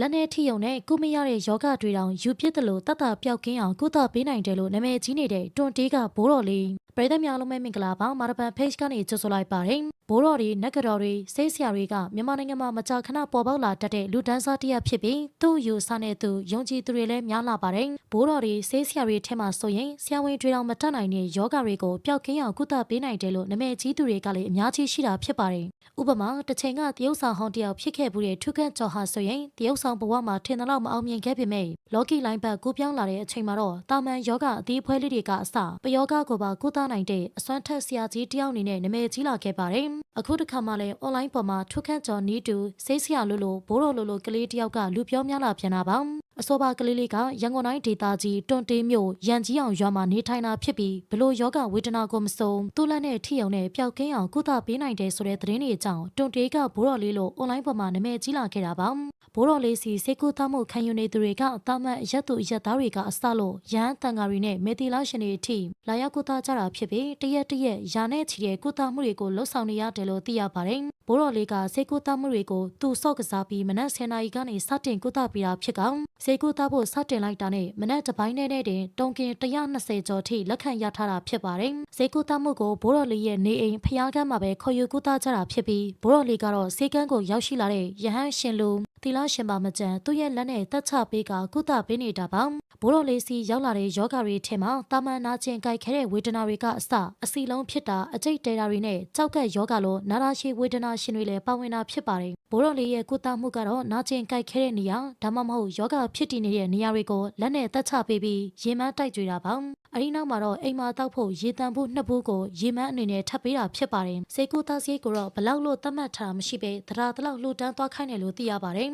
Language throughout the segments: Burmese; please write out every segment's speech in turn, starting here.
လက်နဲ့ထိယုံနဲ့ကုမရတဲ့ယောဂတွေတောင်ယူပြစ်တယ်လို့တတ်တာပျောက်ကင်းအောင်ကုသပေးနိုင်တယ်လို့နာမည်ကြီးနေတဲ့တွန်တေးကဘိုးတော်လေးပရိသတ်များလုံးပဲမင်္ဂလာပါမာရပန် page ကနေကြိုဆိုလိုက်ပါတယ်ဘိုးတော်တွေနက်ကတော်တွေစိတ်ဆရာတွေကမြန်မာနိုင်ငံမှာမကြာခဏပေါ်ပေါက်လာတတ်တဲ့လူဒန်းစားတစ်ရပ်ဖြစ်ပြီးသူ့ယူဆတဲ့သူယုံကြည်သူတွေလည်းများလာပါတယ်ဘိုးတော်တွေစိတ်ဆရာတွေထဲမှာဆိုရင်ဆရာဝန်တွေတောင်မတတ်နိုင်တဲ့ယောဂတွေကိုပျောက်ကင်းအောင်ကုသပေးနိုင်တယ်လို့နာမည်ကြီးသူတွေကလည်းအများကြီးရှိတာဖြစ်ပါတယ်ဥပမာတစ်ချိန်ကတရုတ်ဆောင်ဟောင်းတယောက်ဖြစ်ခဲ့မှုတဲ့ထုခန့်ကျော်ဟာဆိုရင်တရုတ်ဆောင်ဘဝမှာထင်သလောက်မအောင်မြင်ခဲ့ပေမဲ့လော်ကီလိုင်းဘက်ကူးပြောင်းလာတဲ့အချိန်မှာတော့တာမန်ယောဂအသီးဖွဲလေးတွေကအစပယောဂကိုပါကုသနိုင်တဲ့အစွမ်းထက်ဆရာကြီးတယောက်အနေနဲ့နာမည်ကြီးလာခဲ့ပါတယ်အခုတစ်ခါမှလည်း online ပေါ်မှာထုခန့်ကျော်နီးတူစိတ်ဆရာလို့လို့ဘိုးတော်လို့လို့ကလေးတယောက်ကလူပြောများလာပြန်တာပါ အဆိုပါကလေးလေးကရန်ကုန်တိုင်းဒေသကြီးတွန်တေးမြို့ရန်ကြီးအောင်ရွာမှာနေထိုင်တာဖြစ်ပြီးဘလို့ယောဂဝေဒနာကိုမစုံသူ့လက်နဲ့ထိအောင်နဲ့ပျောက်ကင်းအောင်ကုသပေးနိုင်တယ်ဆိုတဲ့သတင်းတွေအကြောင်းတွန်တေးကဘိုးတော်လေးလို့ online ပေါ်မှာနာမည်ကြီးလာခဲ့တာပါဘိုးတော်လေးစီစေကူသားမှုခံယူနေသူတွေကအတမတ်အရက်သူအရက်သားတွေကအစလို့ရန်တန်ဃာတွေနဲ့မေတီလာရှင်တွေအထိလာရောက်ကုသကြတာဖြစ်ပြီးတရက်တရက်ရာနဲ့ချီတဲ့ကုသမှုတွေကိုလှုပ်ဆောင်နေရတယ်လို့သိရပါတယ်ဘိုးတော်လေးကစေကူသားမှုတွေကိုသူ့ဆော့ကစားပြီးမနက်10:00နာရီကနေစတင်ကုသပေးတာဖြစ်ကောင်စေကူသားဖို့စတင်လိုက်တာနဲ့မနက်တစ်ပိုင်းနဲ့နဲ့တင်တုံကင်120ကျော်ထိလက်ခံရထားတာဖြစ်ပါတယ်စေကူသားမှုကိုဘိုးတော်လေးရဲ့နေအိမ်ဖျားကမ်းမှာပဲခေါ်ယူကုသကြတာဖြစ်ပြီးဘိုးတော်လေးကတော့စေကန်းကိုရောက်ရှိလာတဲ့ရဟန်းရှင်လူ တီလာရှင်ပါမကြံသူ့ရဲ့လက်နဲ့တက်ချပေးကကုသပေးနေတာပါဘိုးတော်လေးစီရောက်လာတဲ့ယောဂတွေထဲမှာတာမန်နာကျင်ကြိုက်ခဲတဲ့ဝေဒနာတွေကအစအစီလုံးဖြစ်တာအကျိတ်တဲတာတွေနဲ့ကြောက်ကက်ယောဂလိုနာရာရှိဝေဒနာရှင်တွေလည်းပါဝင်တာဖြစ်ပါတယ်ဘိုးတော်လေးရဲ့ကုသမှုကတော့နာကျင်ကြိုက်ခဲတဲ့နေရာဒါမှမဟုတ်ယောဂဖြစ်တည်နေတဲ့နေရာတွေကိုလက်နဲ့တက်ချပေးပြီးရေမန်းတိုက်ကြွေတာပါအဒီနောက်မှာတော့အိမ်မှာတောက်ဖို့ရေတန်ဖို့နှစ်ဘူးကိုရေမန်းအနေနဲ့ထပ်ပေးတာဖြစ်ပါတယ်စေကူသားစည်းကိုတော့ဘလောက်လို့သတ်မှတ်ထားတာမရှိပဲသဒ္ဒါတလောက်လှူဒန်းသွားခိုင်းတယ်လို့သိရပါတယ်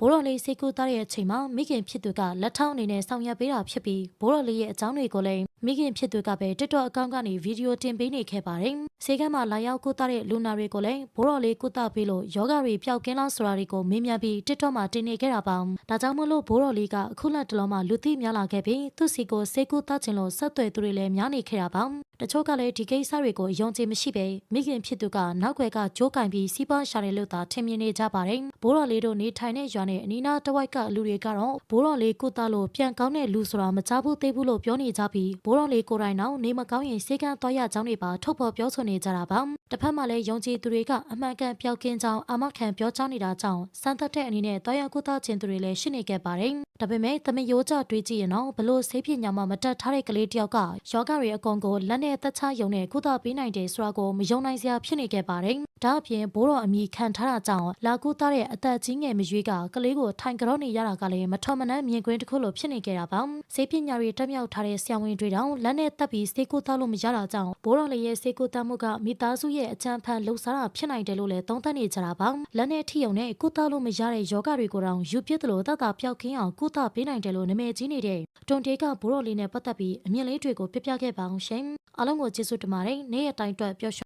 ဘိုးတော်လေးစေကူသားရဲ့အချိန်မှာမိခင်ဖြစ်သူကလက်ထောက်အနေနဲ့ဆောင်ရွက်ပေးတာဖြစ်ပြီးဘိုးတော်လေးရဲ့အကြောင်းတွေကိုလည်းမိခင်ဖြစ်သူကပဲ TikTok အကောင့်ကနေဗီဒီယိုတင်ပေးနေခဲ့ပါတယ်။စေကမ်းမှာလာရောက်ကုသတဲ့လူနာတွေကိုလည်းဘိုးတော်လေးကုသပေးလို့ယောဂတွေပျောက်ကင်းလားဆိုတာတွေကိုမေးမြန်းပြီး TikTok မှာတင်နေခဲ့တာပါ။ဒါကြောင့်မလို့ဘိုးတော်လေးကအခုလက်တလုံးမှာလူသိများလာခဲ့ပြီးသူ့စီကိုစေကူသခြင်းလို့ဆက်သွယ်သူတွေလည်းများနေခဲ့တာပါ။တချို့ကလည်းဒီကိစ္စတွေကိုယုံကြည်မရှိပဲမိခင်ဖြစ်သူကနောက်ွယ်ကကြိုးကင်ပြီးစီးပွားရှာတယ်လို့သာထင်မြင်နေကြပါတယ်။ဘိုးတော်လေးတို့နေထိုင်တဲ့ရွာနဲ့အနီးနားတစ်ဝိုက်ကလူတွေကတော့ဘိုးတော်လေးကုသလို့ပြန်ကောင်းတဲ့လူဆိုတာမချဘူးသေးဘူးလို့ပြောနေကြပြီးဘိုးတော်လေးကိုယ်တိုင်တော့နေမကောင်းရင်စေကန်းသွားရကြောင်းတွေပါထုတ်ဖော်ပြောဆိုနေကြတာပါ။တစ်ဖက်မှာလည်းယုံကြည်သူတွေကအမှန်ကန်ပျောက်ကင်းကြောင်းအမခံပြောကြားနေတာကြောင့်စံသက်တဲ့အနေနဲ့သွားရကုသခြင်းသူတွေလည်းရှိနေခဲ့ပါတယ်။ ဒါပေမဲ့သမယိုးကြတွေးကြည့်ရင်တော့ဘလို့ဆေးပြညာမှမတက်ထားတဲ့ကလေးတယောက်ကယောဂတွေအကုန်ကိုလက်နဲ့သက်ချယုံနဲ့ကုသပေးနိုင်တယ်ဆိုတာကိုမယုံနိုင်စရာဖြစ်နေခဲ့ပါတယ်။ဒါအပြင်ဘိုးတော်အမိခံထားတာကြောင့်လာကုသတဲ့အသက်ကြီးငယ်မရွေးကကလေးကိုထိုင်ကြောနေရတာကလည်းမထော်မနှမ်းမြင်ကွင်းတစ်ခုလိုဖြစ်နေခဲ့တာပါ။ဆေးပညာတွေတက်မြောက်ထားတဲ့ဆရာဝန်တွေတောင်လက်နဲ့တက်ပြီးဆေးကုသလို့မရတာကြောင့်ဘိုးတော်လေးရဲ့ဆေးကုသမှုကမိသားစုရဲ့အချမ်းဖန်လှုပ်ရှားတာဖြစ်နိုင်တယ်လို့လည်းသုံးသပ်နေကြတာပါ။လက်နဲ့ထိယုံနဲ့ကုသလို့မရတဲ့ယောဂတွေကိုတောင်ယူပြစ်တယ်လို့တတ်တာပျောက်ကင်းအောင်ကုသပေးနိုင်တယ်လို့နာမည်ကြီးနေတဲ့တွန်တေးကဘိုးတော်လေးနဲ့ပတ်သက်ပြီးအမြင်လေးတွေကိုပြပြခဲ့ပါအောင်ရှင်။အားလုံးကိုကျေးဇူးတင်ပါတယ်။နေ့ရက်တိုင်းအတွက်ပျော်ရွှင်